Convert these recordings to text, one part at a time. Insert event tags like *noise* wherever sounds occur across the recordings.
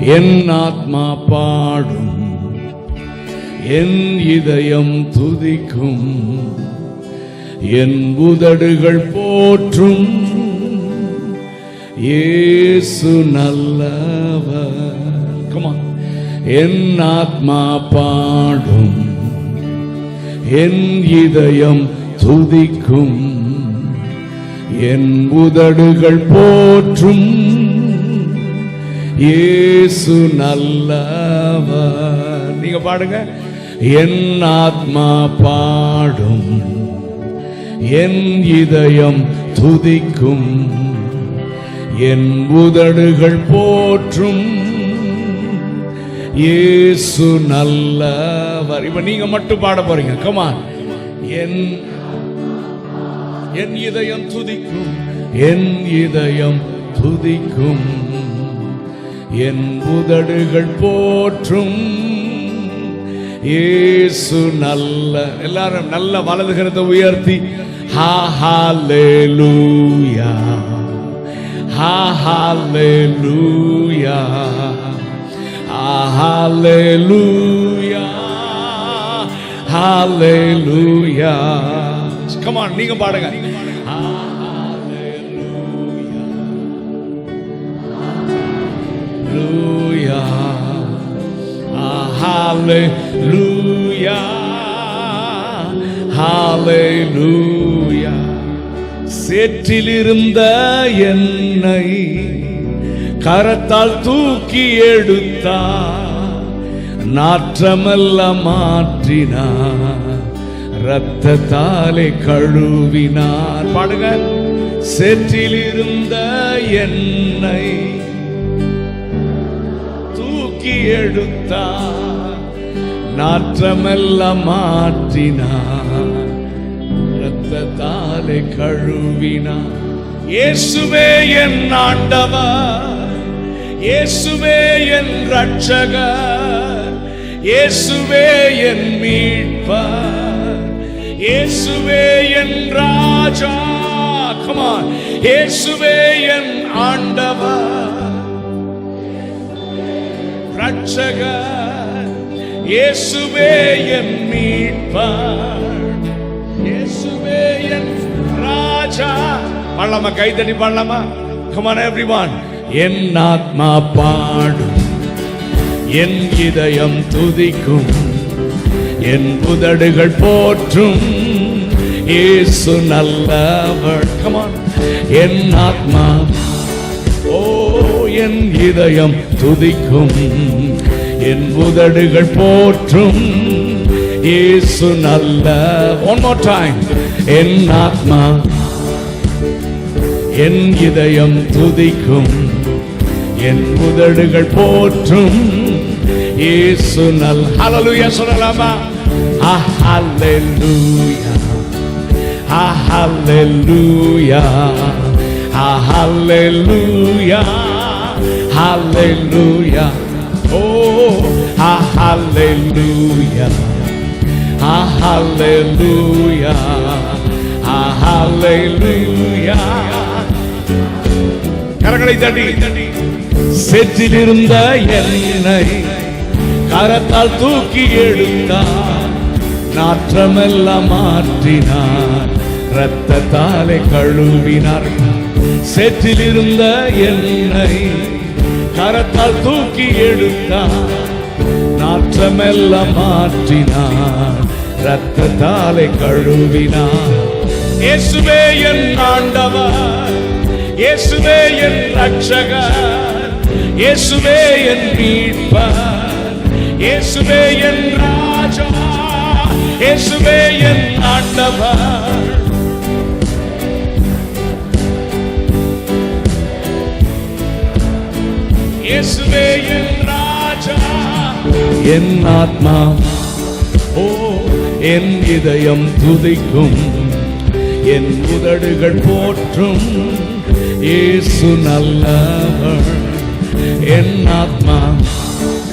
என் ஆத்மா பாடும் என் இதயம் துதிக்கும் என் உதடுகள் போற்றும். இயேசு நல்லவர். என் ஆத்மா பாடும் என் இதயம் துதிக்கும் என் உதடுகள் போற்றும். இயேசு நல்லவர். நீங்க பாடுங்க. என் ஆத்மா பாடும். என் இதயம் துதிக்கும். என் உதடுகள் போற்றும். இயேசு நல்லவர். இப்ப நீங்க மட்டும் பாட போறீங்க. கமான் என் என் இதயம் துதிக்கும். என் இதயம் துதிக்கும். என் உதடுகள் போற்றும். ஏசு நல்ல எல்லாரும் நல்ல வலதுகிறத உயர்த்தி. ஹா ஹalleluya. ஹா ஹalleluya. ஹா ஹாலேலூயா ஹalleluya. நீங்க பாடுங்க. Hallelujah. Hallelujah. சேற்றிலிருந்த என்னை கரத்தால் தூக்கி எடுத்தா நாற்றமல்ல மாற்றினார். ரத்தத்தாலே கழுவினார். பாடுங்க. சேற்றிலிருந்த என்னை தூக்கி எடுத்தார். நாற்றமெல்லாம் மாற்றினார். ரத்தத்தாலே கழுவினார். இயேசுவே என் ஆண்டவர். இயேசுவே என் ரட்சகர் இயேசுவே என் மீட்பர். இயேசுவே என் ராஜா. கமான் இயேசுவே என் ஆண்டவர். ரட்சகர் இயேசுவே என் மீட்பார். இயேசுவே என் ராஜா. பாடலாமா? கைத்தடி பாடலாமா? கமான் எவ்ரிவான் என் ஆத்மா பாடும். என் இதயம் துதிக்கும். என் புதடுகள் போற்றும். இயேசு நல்லவர். கமான் என் ஆத்மா. ஓ என் இதயம் துதிக்கும். என் உதடுகள் போற்றும். இயேசு நல்ல ஒன் மோர் டைம் என் ஆத்மா என் இதயம் துதிக்கும். என் உதடுகள் போற்றும். இயேசு நல் ஹalleluya சொல்லலாமா? ஆ ஹalleluya ஆ ஹalleluya ஆ ஹalleluya ஹalleluya Oh, ஆ hallelujah. ஆ hallelujah. ஆ hallelujah. கரங்களை தட்டி செற்றிலிருந்த என்னை கரத்தால் தூக்கி எடுத்தார் நாற்றமெல்லாம் மாற்றினார் இரத்தத்தாலே கழுவினார் செற்றிலிருந்த என்னை கரத்தால் தூக்கி எடுத்தான். நாற்றமெல்லாம் மாற்றினான். ரத்தத்தாலை கழுவினான். இயேசுவே என் ஆண்டவர். இயேசுவே என் ரட்சகர் இயேசுவே என் மீட்பர். இயேசுவே என் ராஜா. இயேசுவே என் ஆண்டவர். இயேசுவே என் ராஜா என் ஆத்மா. ஓ என் இதயம் துதிக்கும் என் உதடுகள் போற்றும். இயேசு நல்லவர் என் ஆத்மா.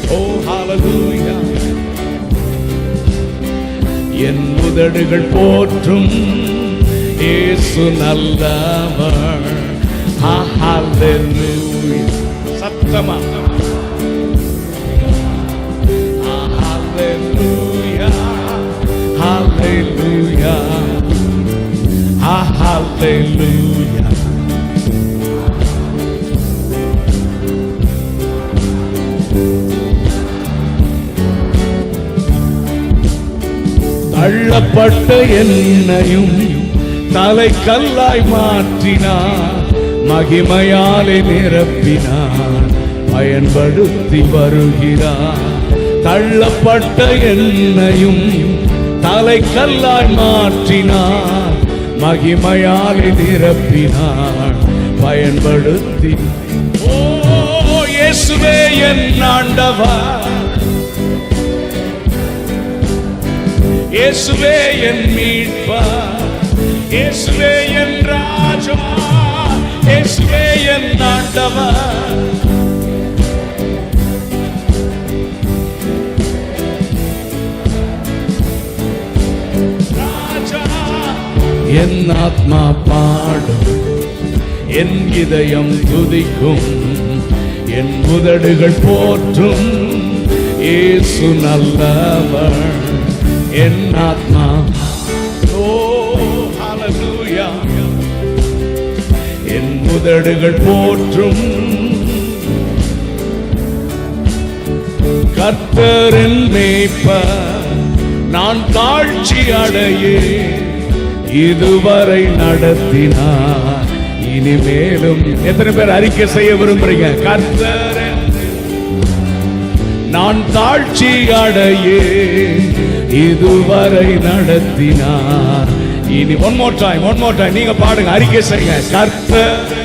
ஓ ஹalleluya. என் உதடுகள் போற்றும். இயேசு நல்லவர். ஹalleluya. Come on. Hallelujah. Hallelujah. Ah, hallelujah. தள்ளப்பட்ட என்னையும் தலை கல்லாய் மாற்றினார் மகிமையாலே நிரப்பினார் பயன்படுத்தி வருகிறார். தள்ளப்பட்ட என்னையும் தலை கல்லாய் மாற்றினார். மகிமையாலே நிரப்பினார். பயன்படுத்தி. ஓ இயேசுவே என் ஆண்டவா இயேசுவே என் மீட்பா இயேசுவே என் ராஜா. இயேசுவே என் ஆண்டவா என் ஆத்மா பாடும் என் இதயம் துதிக்கும் என் உதடுகள் போற்றும். ஏசு நல்லவர் என் ஆத்மா. என் உதடுகள் போற்றும். கர்த்தரின் மேய்ப்ப நான் தாழ்ச்சி அடையே இதுவரை நடத்தினார். இனிமேலும் எத்தனை பேர் அறிக்கை செய்ய விரும்புறீங்க? கர்த்தர் நான் தாழ்ச்சி அடையே இதுவரை நடத்தினார். இனி one more time one more time நீங்க பாடுங்க அறிக்கை செய்யுங்க. கர்த்தர்.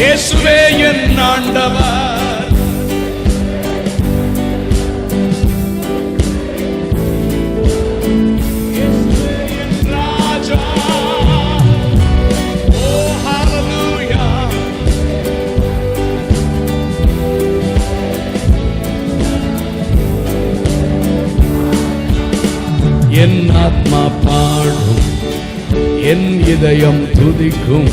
இயேசுவே என் ஆண்டவர். என் ஆத்மா பாடும் என் இதயம் துதிக்கும்.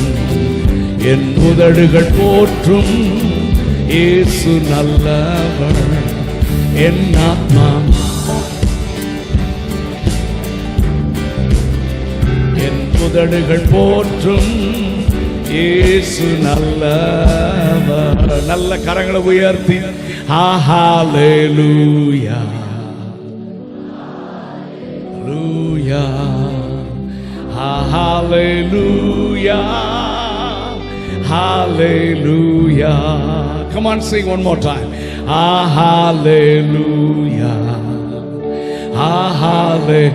என் உதடுகள் போற்றும் இயேசு நல்லவர் என் ஆத்மா என் உதடுகள் போற்றும் இயேசு நல்லவர் நல்ல கரங்களை உயர்த்தி ஹalleluya Hallelujah. Hallelujah. Hallelujah. Come on, sing one more time. Ah, hallelujah. Ah, hallelujah.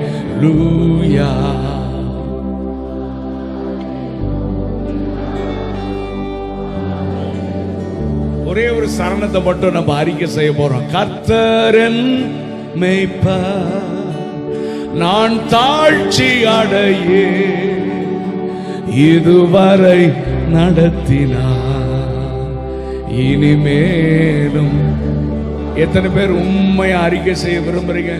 ஒரே ஒரு சரணத்தை மட்டும் நம்ம அறிக்கை செய்ய போறோம் கத்தரன் மெய்ப்ப நான் தாழ்ச்சி அடையே இதுவரை நடத்தினார். இனிமேலும் எத்தனை பேர் உண்மையை அறிக்கை செய்ய விரும்புறீங்க?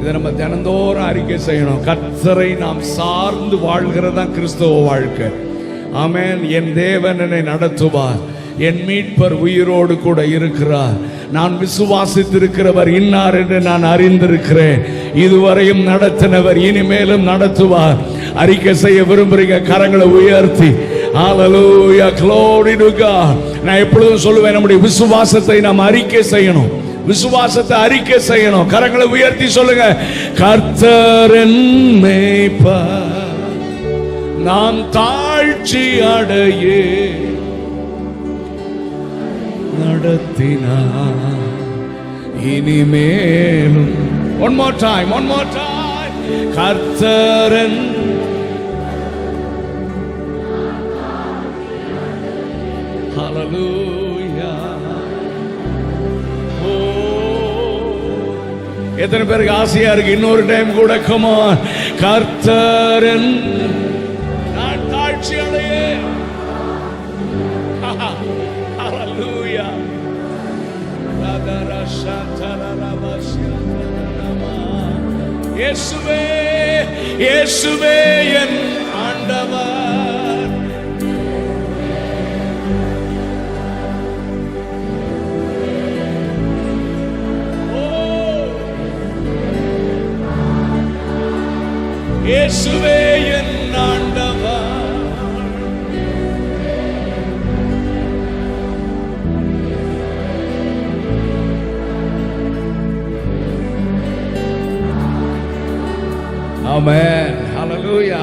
இதை நம்ம தினந்தோறும் அறிக்கை செய்யணும். கத்தரை நாம் சார்ந்து வாழ்கிறதா கிறிஸ்தவ வாழ்க்கை. ஆமேன். என் தேவன் என்னை நடத்துவார். என் மீட்பர் உயிரோடு கூட இருக்கிறார். நான் விசுவாசித்திருக்கிறவர் இன்னார் என்று நான் அறிந்திருக்கிறேன். இதுவரையும் நடத்தினவர் இனிமேலும் நடத்துவார். அறிக்கை செய்ய விரும்புறீங்க? கரங்களை உயர்த்தி ஹalleluya glory to God. நான் எப்பொழுதும் சொல்லுவேன் நம்முடைய விசுவாசத்தை நாம் அறிக்கை செய்யணும். விசுவாசத்தை அறிக்கை செய்யணும். கரங்களை உயர்த்தி சொல்லுங்க. கர்த்தரன் மேய்ப்பர் நாம் தாழ்ச்சி அடையே. நடத்தினார். இனிமேலும் one more time one more time கர்த்தரன் Oh. எத்தனை பேருக்கு ஆசையா இருக்கு? இன்னொரு டைம் கூட கமான் கர்த்தரன் நான் தாழ்ச்சி அடையே *laughs* இயேசுவே இயேசுவே என் ஆண்டவர் இயேசுவே என் ஆண்டவர் ஆமென். ஹalleluya.